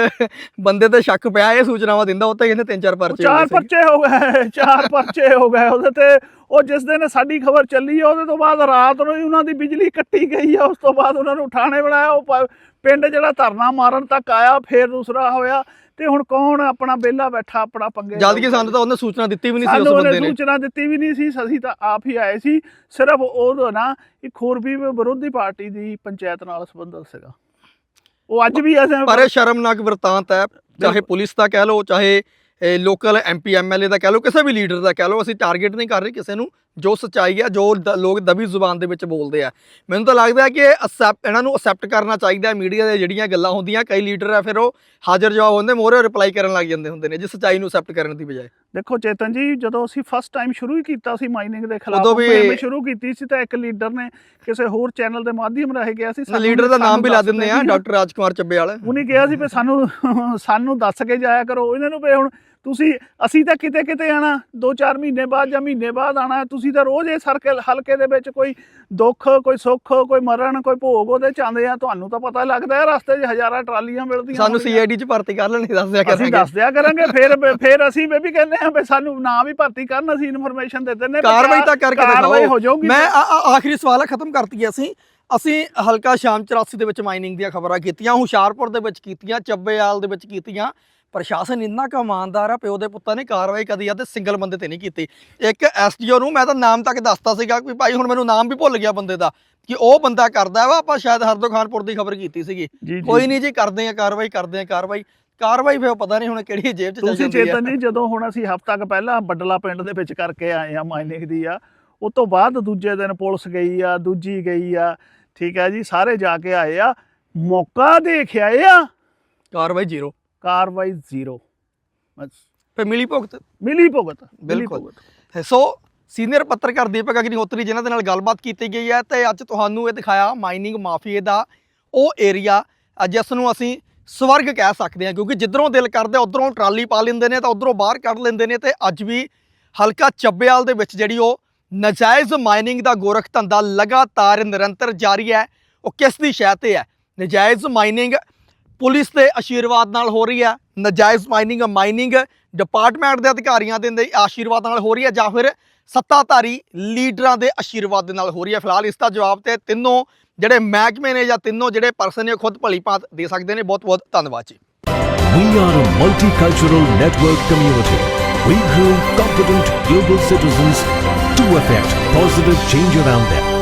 ਬੰਦੇ ਤੇ ਸ਼ੱਕ ਪਿਆ ਇਹ ਸੂਚਨਾਵਾਂ ਦਿੰਦਾ ਉਹ ਤਾਂ ਕਹਿੰਦੇ ਤਿੰਨ ਚਾਰ ਪਰਚੇ ਚਾਰ। ਪਰਚੇ ਹੋ ਗਏ ਚਾਰ ਪਰਚੇ ਹੋ ਗਏ ਉਹਦੇ ਤੇ ਉਹ ਜਿਸ ਦਿਨ ਸਾਡੀ ਖਬਰ ਚੱਲੀ ਆ ਉਹਦੇ ਤੋਂ ਬਾਅਦ ਰਾਤ ਨੂੰ ਹੀ ਉਹਨਾਂ ਦੀ ਬਿਜਲੀ ਕੱਟੀ ਗਈ ਆ ਉਸ ਤੋਂ ਬਾਅਦ ਉਹਨਾਂ ਨੂੰ ਥਾਣੇ ਬਣਾਇਆ ਉਹ ਪਿੰਡ ਜਿਹੜਾ ਧਰਨਾ ਮਾਰਨ ਤੱਕ ਆਇਆ ਫੇਰ ਦੂਸਰਾ ਹੋਇਆ ਤੇ ਹੁਣ ਕੌਣ ਆਪਣਾ ਵਿਹਲਾ ਬੈਠਾ ਆਪਣਾ ਪੰਗੇ ਜਦ ਕਿ? ਸਾਨੂੰ ਤਾਂ ਉਹਨੇ ਸੂਚਨਾ ਦਿੱਤੀ ਵੀ ਨਹੀਂ ਸੀ ਉਸ ਉਹਨੇ ਬੰਦੇ ਨੇ। ਸੂਚਨਾ ਦਿੱਤੀ ਵੀ ਨਹੀਂ ਸੀ ਅਸੀਂ ਤਾਂ ਆਪ ਹੀ ਆਏ ਸੀ ਸਿਰਫ ਉਹ ਨਾ ਇੱਕ ਹੋਰ ਵੀ ਵਿਰੋਧੀ ਪਾਰਟੀ ਦੀ ਪੰਚਾਇਤ ਨਾਲ ਸੰਬੰਧਿਤ ਸੀਗਾ। ਉਹ ਅੱਜ ਵੀ ਐਸੇ ਪਰ ਸ਼ਰਮਨਾਕ ਵਰਤਾਂਤ ਹੈ ਚਾਹੇ ਪੁਲਿਸ ਦਾ ਕਹਿ ਲਓ ਚਾਹੇ ਲੋਕਲ ਐਮਪੀ ਐਮਐਲਏ ਦਾ ਕਹਿ ਲਓ, ਕਿਸੇ ਵੀ ਲੀਡਰ ਦਾ ਕਹਿ ਲਓ, ਅਸੀਂ ਟਾਰਗੇਟ ਨਹੀਂ ਕਰ ਰਹੇ ਕਿਸੇ ਨੂੰ। ਜੋ ਸੱਚਾਈ ਹੈ ਜੋ ਲੋਕ ਦਬੀ ਜ਼ੁਬਾਨ ਦੇ ਵਿੱਚ ਬੋਲਦੇ ਆ। ਮੈਨੂੰ ਤਾਂ ਲੱਗਦਾ ਕਿ ਅਸੈਪਟ ਇਹਨਾਂ ਨੂੰ ਅਸੈਪਟ ਕਰਨਾ ਚਾਹੀਦਾ ਹੈ ਮੀਡੀਆ ਦੇ ਜਿਹੜੀਆਂ ਗੱਲਾਂ ਹੁੰਦੀਆਂ ਕਈ ਲੀਡਰ ਆ ਫਿਰ ਉਹ ਹਾਜ਼ਰ ਜਵਾਬ ਹੁੰਦੇ ਮੋਰੇ ਰਿਪਲਾਈ ਕਰਨ ਲੱਗ ਜਾਂਦੇ ਹੁੰਦੇ ਨੇ ਜੇ ਸੱਚਾਈ ਨੂੰ ਅਸੈਪਟ ਕਰਨ ਦੀ ਬਜਾਏ। ਦੇਖੋ ਚੇਤਨ ਜੀ ਜਦੋਂ ਅਸੀਂ ਫਸਟ ਟਾਈਮ ਸ਼ੁਰੂ ਹੀ ਕੀਤਾ ਸੀ ਮਾਈਨਿੰਗ ਦੇ ਖਿਲਾਫ ਮੁਹਿੰਮ ਸ਼ੁਰੂ ਕੀਤੀ ਸੀ ਤਾਂ ਇੱਕ ਲੀਡਰ ਨੇ ਕਿਸੇ ਹੋਰ ਚੈਨਲ ਦੇ ਮਾਧਿਅਮ ਰਾਹੀਂ ਗਿਆ ਸੀ ਲੀਡਰ ਦਾ ਨਾਮ ਸਾਨੂੰ ਵੀ ਲਾ ਦਿੰਦੇ ਆ ਡਾਕਟਰ ਰਾਜਕੁਮਾਰ ਚੱਬੇਵਾਲ। ਉਹਨੇ ਕਿਹਾ ਸੀ ਵੀ ਸਾਨੂੰ ਸਾਨੂੰ ਦੱਸ ਕੇ ਜਾਇਆ ਕਰੋ ਇਹਨਾਂ ਨੂੰ ਵੀ ਹੁਣ ਤੁਸੀਂ ਅਸੀਂ ਤਾਂ ਕਿਤੇ ਕਿਤੇ ਆਣਾ 2-4 ਮਹੀਨੇ ਬਾਅਦ ਜਾਂ ਮਹੀਨੇ ਬਾਅਦ ਆਣਾ ਤੁਸੀਂ ਤਾਂ ਰੋਜ਼ ਇਹ ਸਰਕਲ ਹਲਕੇ ਦੇ ਵਿੱਚ ਕੋਈ ਦੁੱਖ ਕੋਈ ਸੁੱਖ ਕੋਈ ਮਰਨ ਕੋਈ ਭੋਗ ਉਹਦੇ ਚ ਆਉਂਦੇ ਆ ਤੁਹਾਨੂੰ ਤਾਂ ਪਤਾ ਲੱਗਦਾ ਹੈ ਰਸਤੇ 'ਚ ਹਜ਼ਾਰਾਂ ਟਰਾਲੀਆਂ ਮਿਲਦੀਆਂ ਸਾਨੂੰ। ਸੀਆਈਡੀ ਚ ਭਰਤੀ ਕਰ ਲੈਣੇ ਦੱਸ ਦਿਆ ਅਸੀਂ ਕਰਾਂਗੇ। ਦੱਸ ਦਿਆ ਕਰਾਂਗੇ ਫਿਰ ਫਿਰ ਅਸੀਂ ਵੀ ਕਹਿੰਦੇ ਆ ਵੀ ਸਾਨੂੰ ਨਾ ਵੀ ਭਰਤੀ ਕਰਨ ਅਸੀਂ ਇਨਫੋਰਮੇਸ਼ਨ ਦੇ ਦਿੰਦੇ ਕਾਰਵਾਈ ਤਾਂ ਕਰਕੇ ਦਿਖਾਓ। ਮੈਂ ਆਖਰੀ ਸਵਾਲ ਆ ਖਤਮ ਕਰਤੀ ਅਸੀਂ। ਅਸੀਂ ਹਲਕਾ ਸ਼ਾਮ 84 ਦੇ ਵਿੱਚ ਮਾਈਨਿੰਗ ਦੀਆਂ ਖਬਰਾਂ ਕੀਤੀਆਂ ਹੁਸ਼ਿਆਰਪੁਰ ਦੇ ਵਿੱਚ ਕੀਤੀਆਂ ਚੱਬੇਆਲ ਦੇ ਵਿੱਚ ਕੀਤੀਆਂ। ਪ੍ਰਸ਼ਾਸਨ ਇੰਨਾ ਕੁ ਇਮਾਨਦਾਰ ਆ ਪਿਓ ਦੇ ਪੁੱਤਾਂ ਨੇ ਕਾਰਵਾਈ ਕਦੀ ਆ ਤੇ ਸਿੰਗਲ ਬੰਦੇ ਤੇ ਨਹੀਂ ਕੀਤੀ। ਇੱਕ ਐਸਡੀਓ ਨੂੰ ਮੈਂ ਤਾਂ ਨਾਮ ਤੱਕ ਦੱਸਤਾ ਸੀਗਾ ਕਿ ਭਾਈ ਹੁਣ ਮੈਨੂੰ ਨਾਮ ਵੀ ਭੁੱਲ ਗਿਆ ਬੰਦੇ ਦਾ ਕਿ ਉਹ ਬੰਦਾ ਕਰਦਾ ਵਾ ਆਪਾਂ ਸ਼ਾਇਦ ਹਰਦੋ ਖਾਨਪੁਰ ਦੀ ਖਬਰ ਕੀਤੀ ਸੀਗੀ। ਕੋਈ ਨਹੀਂ ਜੀ ਕਰਦੇ ਆ ਕਾਰਵਾਈ ਕਰਦੇ ਆ ਕਾਰਵਾਈ। ਕਾਰਵਾਈ ਫਿਰ ਪਤਾ ਨਹੀਂ ਹੁਣ ਕਿਹੜੀ ਜੇਬ 'ਚ ਚੱਲ ਤੁਸੀਂ ਚੇਤਨ ਜੀ ਜਦੋਂ ਹੁਣ ਅਸੀਂ ਹਫ਼ਤਾ ਕੁ ਪਹਿਲਾਂ ਬੱਡਲਾ ਪਿੰਡ ਦੇ ਵਿੱਚ ਕਰਕੇ ਆਏ ਆ ਮਾਈਨਿੰਗ ਦੀ ਆ ਉਸ ਤੋਂ ਬਾਅਦ ਦੂਜੇ ਦਿਨ ਪੁਲਿਸ ਗਈ ਆ ਦੂਜੀ ਗਈ ਆ ਠੀਕ ਹੈ ਜੀ ਸਾਰੇ ਜਾ ਕੇ ਆਏ ਆ। ਮੌਕਾ ਦੇਖ ਆਏ ਆ। ਕਾਰਵਾਈ ਜ਼ੀਰੋ। ਕਾਰਵਾਈ ਜ਼ੀਰੋ। ਬਸ। ਫਿਰ ਮਿਲੀ ਭੁਗਤ? ਮਿਲੀ ਭੁਗਤ ਮਿਲੀ ਬਿਲਕੁਲ। ਭੁਗਤ। ਸੋ ਸੀਨੀਅਰ ਪੱਤਰਕਾਰ ਦੀਪਕ ਅਗਨੀਹੋਤਰੀ ਜਿਨ੍ਹਾਂ ਦੇ ਨਾਲ ਗੱਲਬਾਤ ਕੀਤੀ ਗਈ ਹੈ ਤੇ ਅੱਜ ਤੁਹਾਨੂੰ ਇਹ ਦਿਖਾਇਆ ਮਾਈਨਿੰਗ ਮਾਫੀਏ ਦਾ ਉਹ ਏਰੀਆ ਜਿਸ ਨੂੰ ਅਸੀਂ ਸਵਰਗ ਕਹਿ ਸਕਦੇ ਹਾਂ ਕਿਉਂਕਿ ਜਿੱਧਰੋਂ ਦਿਲ ਕਰਦਾ ਉਧਰੋਂ ਟਰਾਲੀ ਪਾ ਲੈਂਦੇ ਨੇ ਤਾਂ ਉਧਰੋਂ ਬਾਹਰ ਕੱਢ ਲੈਂਦੇ ਨੇ ਤੇ ਅੱਜ ਵੀ ਹਲਕਾ ਚੱਬੇਵਾਲ ਦੇ ਵਿੱਚ ਜਿਹੜੀ ਉਹ ਨਜਾਇਜ਼ ਮਾਈਨਿੰਗ ਦਾ ਗੋਰਖ ਧੰਦਾ ਲਗਾਤਾਰ ਨਿਰੰਤਰ ਜਾਰੀ ਹੈ। ਉਹ ਕਿਸ ਦੀ ਸ਼ਹਿ ਤੇ ਹੈ? ਨਜਾਇਜ਼ ਮਾਈਨਿੰਗ ਪੁਲਿਸ ਦੇ ਆਸ਼ੀਰਵਾਦ ਨਾਲ ਹੋ ਰਹੀ ਹੈ, ਨਜਾਇਜ਼ ਮਾਈਨਿੰਗ ਮਾਈਨਿੰਗ ਡਿਪਾਰਟਮੈਂਟ ਦੇ ਅਧਿਕਾਰੀਆਂ ਦੇ ਆਸ਼ੀਰਵਾਦ ਨਾਲ ਹੋ ਰਹੀ ਹੈ ਜਾਂ ਫਿਰ ਸੱਤਾਧਾਰੀ ਲੀਡਰਾਂ ਦੇ ਆਸ਼ੀਰਵਾਦ ਦੇ ਨਾਲ ਹੋ ਰਹੀ ਹੈ ਫਿਲਹਾਲ ਇਸ ਦਾ ਜਵਾਬ ਤੇ ਤਿੰਨੋਂ ਜਿਹੜੇ ਮਹਿਕਮੇ ਨੇ ਜਾਂ ਤਿੰਨੋਂ ਜਿਹੜੇ ਪਰਸਨ ਨੇ ਉਹ ਖੁਦ ਭਲੀ ਭਾਂਤ ਦੇ ਸਕਦੇ ਨੇ ਬਹੁਤ ਬਹੁਤ ਧੰਨਵਾਦ ਜੀ We are a multicultural network community. We groom competent global citizens to affect positive change around them.